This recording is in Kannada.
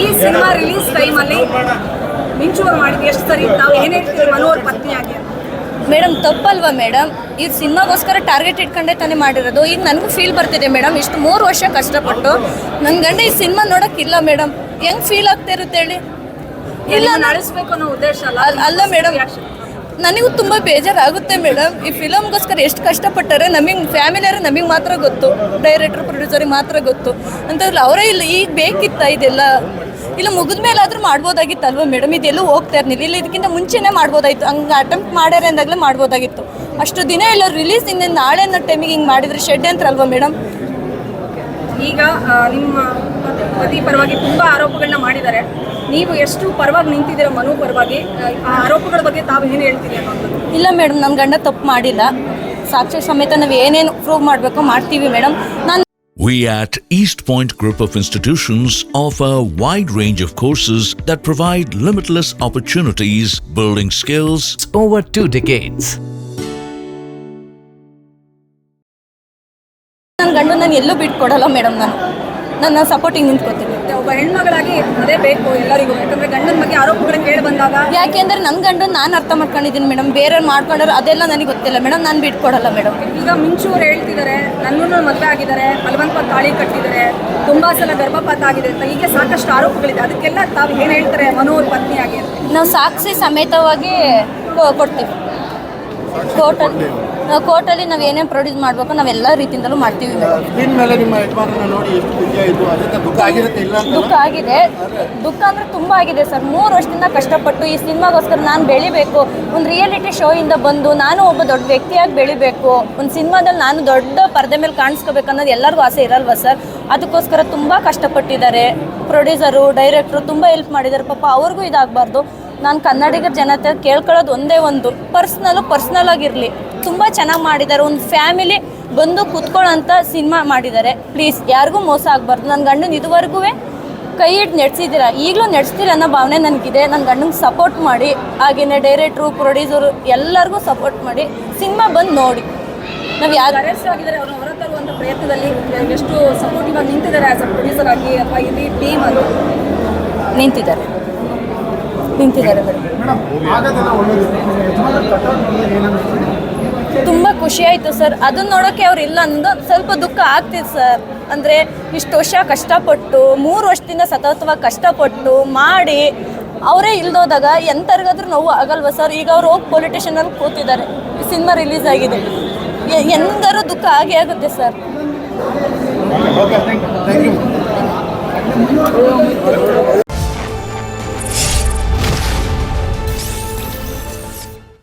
ಈ ಸಿನಿಮಾ ರಿಲೀಸ್ ಟೈಮಲ್ಲಿ ಅಲ್ಲಿ ಮಿಂಚೂರು ಮಾಡಿದ್ದು ಎಷ್ಟು ಸರಿ ತಾವು ಏನೇ ಮನೋಹರ್ ಪತ್ನಿಯಾಗಿ ಆಗಿದೆ ಮೇಡಮ್ ತಪ್ಪಲ್ವಾ ಮೇಡಮ್? ಈ ಸಿನಿಮಾಗೋಸ್ಕರ ಟಾರ್ಗೆಟ್ ಇಟ್ಕೊಂಡೇ ತಾನೇ ಮಾಡಿರೋದು. ಈಗ ನನಗೂ ಫೀಲ್ ಬರ್ತಿದೆ ಮೇಡಮ್. ಇಷ್ಟು ಮೂರು ವರ್ಷ ಕಷ್ಟಪಟ್ಟು ನನ್ನ ಗಂಡ ಈ ಸಿನಿಮಾ ನೋಡೋಕ್ಕಿಲ್ಲ ಮೇಡಮ್. ಹೆಂಗ್ ಫೀಲ್ ಆಗ್ತಾ ಇರುತ್ತೆ ಹೇಳಿ? ಇಲ್ಲ ನಡೆಸ್ಬೇಕು ನಾನು- ನಡೆಸಬೇಕು ಅನ್ನೋ ಉದ್ದೇಶ ಅಲ್ಲ. ಅಲ್ಲ- ಅಲ್ಲ ಮೇಡಮ್. ನನಗೂ ತುಂಬ ಬೇಜಾರಾಗುತ್ತೆ ಮೇಡಮ್. ಈ ಫಿಲಮ್ಗೋಸ್ಕರ ಎಷ್ಟು ಕಷ್ಟಪಟ್ಟಾರೆ ನಮಗೆ ಫ್ಯಾಮಿಲಿಯರು ನಮಗೆ ಮಾತ್ರ ಗೊತ್ತು. ಡೈರೆಕ್ಟರ್, ಪ್ರೊಡ್ಯೂಸರಿಗೆ ಮಾತ್ರ ಗೊತ್ತು. ಅಂತಂದ್ರೆ ಅವರೇ ಇಲ್ಲ, ಈಗ ಬೇಕಿತ್ತ ಇದೆಲ್ಲ? ಇಲ್ಲ ಮುಗಿದ ಮೇಲಾದ್ರೂ ಮಾಡ್ಬೋದಾಗಿತ್ತಲ್ವ ಮೇಡಮ್? ಇದೆಲ್ಲೂ ಹೋಗ್ತಾ ಇರ್ಲಿಲ್ಲ. ಇಲ್ಲ, ಇದಕ್ಕಿಂತ ಮುಂಚೆನೇ ಮಾಡ್ಬೋದಾಗಿತ್ತು ಹಂಗೆ ಅಟೆಂಪ್ಟ್ ಮಾಡ್ಯಾರ ಅಂದಾಗಲೇ ಮಾಡ್ಬೋದಾಗಿತ್ತು. ಅಷ್ಟು ದಿನ ಇಲ್ಲ ರಿಲೀಸ್ ಇನ್ನೇನು ನಾಳೆ ಅನ್ನೋ ಟೈಮಿಗೆ ಹಿಂಗೆ ಮಾಡಿದ್ರೆ ಶೆಡ್ ಅಂತಾರಲ್ವ ಮೇಡಮ್? ಈಗ ನಿಮ್ಮ ಪತಿ ಪರವಾಗಿ ತುಂಬಾ ಆರೋಪಗಳನ್ನ ಮಾಡಿದ್ದಾರೆ ನೀವು ಎಷ್ಟು ಪರವಾಗಿ ನಿಂತಿದ್ದೀರ ಮನು ಪರವಾಗಿ ಆ, ಆರೋಪಗಳ ಬಗ್ಗೆ ತಾವು ಏನು ಹೇಳ್ತೀರಿ ಅನ್ನೋದು ಇಲ್ಲ ಮೇಡಮ್ ನನ್ನ ಗಂಡ ತಪ್ಪು ಮಾಡಿಲ್ಲ ಸಾಕ್ಷಿ ಸಮೇತ ನಾವು ಏನೇನು ಪ್ರೂವ್ ಮಾಡಬೇಕು ಮಾಡ್ತೀವಿ ಮೇಡಮ್ ನಾನು We at East Point Group of Institutions offer a wide range of courses that provide limitless opportunities, building skills, over two decades. ಗಂಡು ನಾನು ಎಲ್ಲೂ ಬಿಟ್ಕೊಡಲ್ಲ ಮೇಡಮ್ ನಾನು. ನನ್ನ ಸಪೋರ್ಟಿಂಗ್ ನಿಂತ್ಕೋತೀನಿ. ಒಬ್ಬ ಹೆಣ್ಮಗಳಾಗಿ ಅದೇ ಬೇಕು ಎಲ್ಲರಿಗೂ. ಯಾಕಂದ್ರೆ ಗಂಡನ ಬಗ್ಗೆ ಆರೋಪಗಳು ಕೇಳಿ ಬಂದಾಗ ಯಾಕೆಂದ್ರೆ ನನ್ನ ಗಂಡು ನಾನು ಅರ್ಥ ಮಾಡ್ಕೊಂಡಿದ್ದೀನಿ ಮೇಡಮ್. ಬೇರೆಯವ್ರು ಮಾಡ್ಕೊಂಡ್ರೆ ಅದೆಲ್ಲ ನನಗೆ ಗೊತ್ತಿಲ್ಲ. ಮೇಡಮ್ ನಾನು ಬಿಟ್ಕೊಡಲ್ಲ ಮೇಡಮ್. ಈಗ ಮಿಂಚು ಅವ್ರು ಹೇಳ್ತಿದ್ದಾರೆ ನನ್ನನ್ನು ಮದುವೆ ಆಗಿದ್ದಾರೆ ಬಲವಂತ ತಾಳಿ ಕಟ್ಟಿದ್ದಾರೆ ತುಂಬಾ ಸಲ ಗರ್ಭಪಾತ ಆಗಿದೆ ಅಂತ ಹೀಗೆ ಸಾಕಷ್ಟು ಆರೋಪಗಳಿದೆ. ಅದಕ್ಕೆಲ್ಲ ತಾವು ಏನು ಹೇಳ್ತಾರೆ? ಮನೋರ್ ಪತ್ನಿಯಾಗಿ ಆಗಿ ನಾವು ಸಾಕ್ಷಿ ಸಮೇತವಾಗಿ ಕೊಡ್ತೀವಿ. ಕೋರ್ಟಲ್ಲಿ ನಾವು ಕೋರ್ಟಲ್ಲಿ ನಾವು ಏನೇನು ಪ್ರೊಡ್ಯೂಸ್ ಮಾಡಬೇಕು ನಾವೆಲ್ಲ ರೀತಿಯಿಂದಲೂ ಮಾಡ್ತೀವಿ ಮೇಡಮ್ ಸ್ಕ್ರೀನ್ ಮೇಲೆ ನಿಮ್ಮ ಯಜಮಾನರನ್ನ ನೋಡಿ ಎಷ್ಟು ಖುಷಿ ಆಯಿತು ಅದರಿಂದ ದುಃಖ ಆಗಿರುತ್ತೆ ಇಲ್ಲ ಅಂತ ದುಃಖ ಆಗಿದೆ. ದುಃಖ ಅಂದ್ರೆ ತುಂಬ ಆಗಿದೆ ಸರ್. ಮೂರು ವರ್ಷದಿಂದ ಕಷ್ಟಪಟ್ಟು ಈ ಸಿನಿಮಾಗೋಸ್ಕರ ನಾನು ಬೆಳಿಬೇಕು. ಒಂದು ರಿಯಾಲಿಟಿ ಶೋ ಇಂದ ಬಂದು ನಾನು ಒಬ್ಬ ದೊಡ್ಡ ವ್ಯಕ್ತಿಯಾಗಿ ಬೆಳಿಬೇಕು. ಒಂದು ಸಿನಿಮಾದಲ್ಲಿ ನಾನು ದೊಡ್ಡ ಪರದೆ ಮೇಲೆ ಕಾಣಿಸ್ಕೋಬೇಕು ಅನ್ನೋದು ಎಲ್ಲರಿಗೂ ಆಸೆ ಇರಲ್ವಾ ಸರ್? ಅದಕ್ಕೋಸ್ಕರ ತುಂಬ ಕಷ್ಟಪಟ್ಟಿದ್ದಾರೆ. ಪ್ರೊಡ್ಯೂಸರು ಡೈರೆಕ್ಟ್ರು ತುಂಬ ಹೆಲ್ಪ್ ಮಾಡಿದ್ದಾರೆ. ಪಾಪ ಅವ್ರಿಗೂ ಇದಾಗಬಾರ್ದು. ನಾನು ಕನ್ನಡಿಗರ ಜನತೆ ಕೇಳ್ಕೊಳ್ಳೋದು ಒಂದೇ ಒಂದು. ಪರ್ಸ್ನಲ್ಲು ಪರ್ಸ್ನಲ್ ಆಗಿರಲಿ. ತುಂಬ ಚೆನ್ನಾಗಿ ಮಾಡಿದ್ದಾರೆ. ಒಂದು ಫ್ಯಾಮಿಲಿ ಬಂದು ಕೂತ್ಕೊಳ್ಳೋಂಥ ಸಿನಿಮಾ ಮಾಡಿದ್ದಾರೆ. ಪ್ಲೀಸ್ ಯಾರಿಗೂ ಮೋಸ ಆಗಬಾರ್ದು. ನನ್ನ ಗಂಡನ ಇದುವರೆಗೂ ಕೈ ಹಿಡ್ದು ನಡೆಸಿದ್ದೀರ? ಈಗಲೂ ನಡೆಸ್ತೀರ ಅನ್ನೋ ಭಾವನೆ ನನಗಿದೆ. ನನ್ನ ಗಂಡಂಗೆ ಸಪೋರ್ಟ್ ಮಾಡಿ. ಹಾಗೆಯೇ ಡೈರೆಕ್ಟ್ರು ಪ್ರೊಡ್ಯೂಸರು ಎಲ್ಲರಿಗೂ ಸಪೋರ್ಟ್ ಮಾಡಿ ಸಿನಿಮಾ ಬಂದು ನೋಡಿ. ನಾವು ಯಾರು ಅರೆಸ್ಟ್ ಆಗಿದ್ದಾರೆ ಅವ್ರನ್ನ ಒಂದು ಪ್ರಯತ್ನದಲ್ಲಿ ಎಷ್ಟು ಸಪೋರ್ಟಿವ್ ಆಗಿ ನಿಂತಿದ್ದಾರೆ. ಆಸ್ ಅ ಪ್ರೊಡ್ಯೂಸರ್ ಆಗಿ ಅಥವಾ ಇಲ್ಲಿ ಟೀಮ್ ಅನ್ನು ನಿಂತಿದ್ದಾರೆ. ನಿಂತಿದ್ದಾರೆ ತುಂಬ ಖುಷಿ ಆಯಿತು ಸರ್. ಅದನ್ನ ನೋಡೋಕೆ ಅವ್ರು ಇಲ್ಲ ಅಂದ ಸ್ವಲ್ಪ ದುಃಖ ಆಗ್ತಿದೆ ಸರ್. ಅಂದರೆ ಇಷ್ಟು ವರ್ಷ ಕಷ್ಟಪಟ್ಟು ಮೂರು ವರ್ಷದಿಂದ ಸತತವಾಗಿ ಕಷ್ಟಪಟ್ಟು ಮಾಡಿ ಅವರೇ ಇಲ್ದೋದಾಗ ಎಂಥರ್ಗಾದ್ರೂ ನೋವು ಆಗಲ್ವ ಸರ್? ಈಗ ಅವ್ರು ಹೋಗಿ ಪೊಲಿಟಿಷನಲ್ಲಿ ಕೂತಿದ್ದಾರೆ. ಈ ಸಿನಿಮಾ ರಿಲೀಸ್ ಆಗಿದೆ. ಎಂದರೂ ದುಃಖ ಆಗೇ ಆಗುತ್ತೆ ಸರ್. Thank you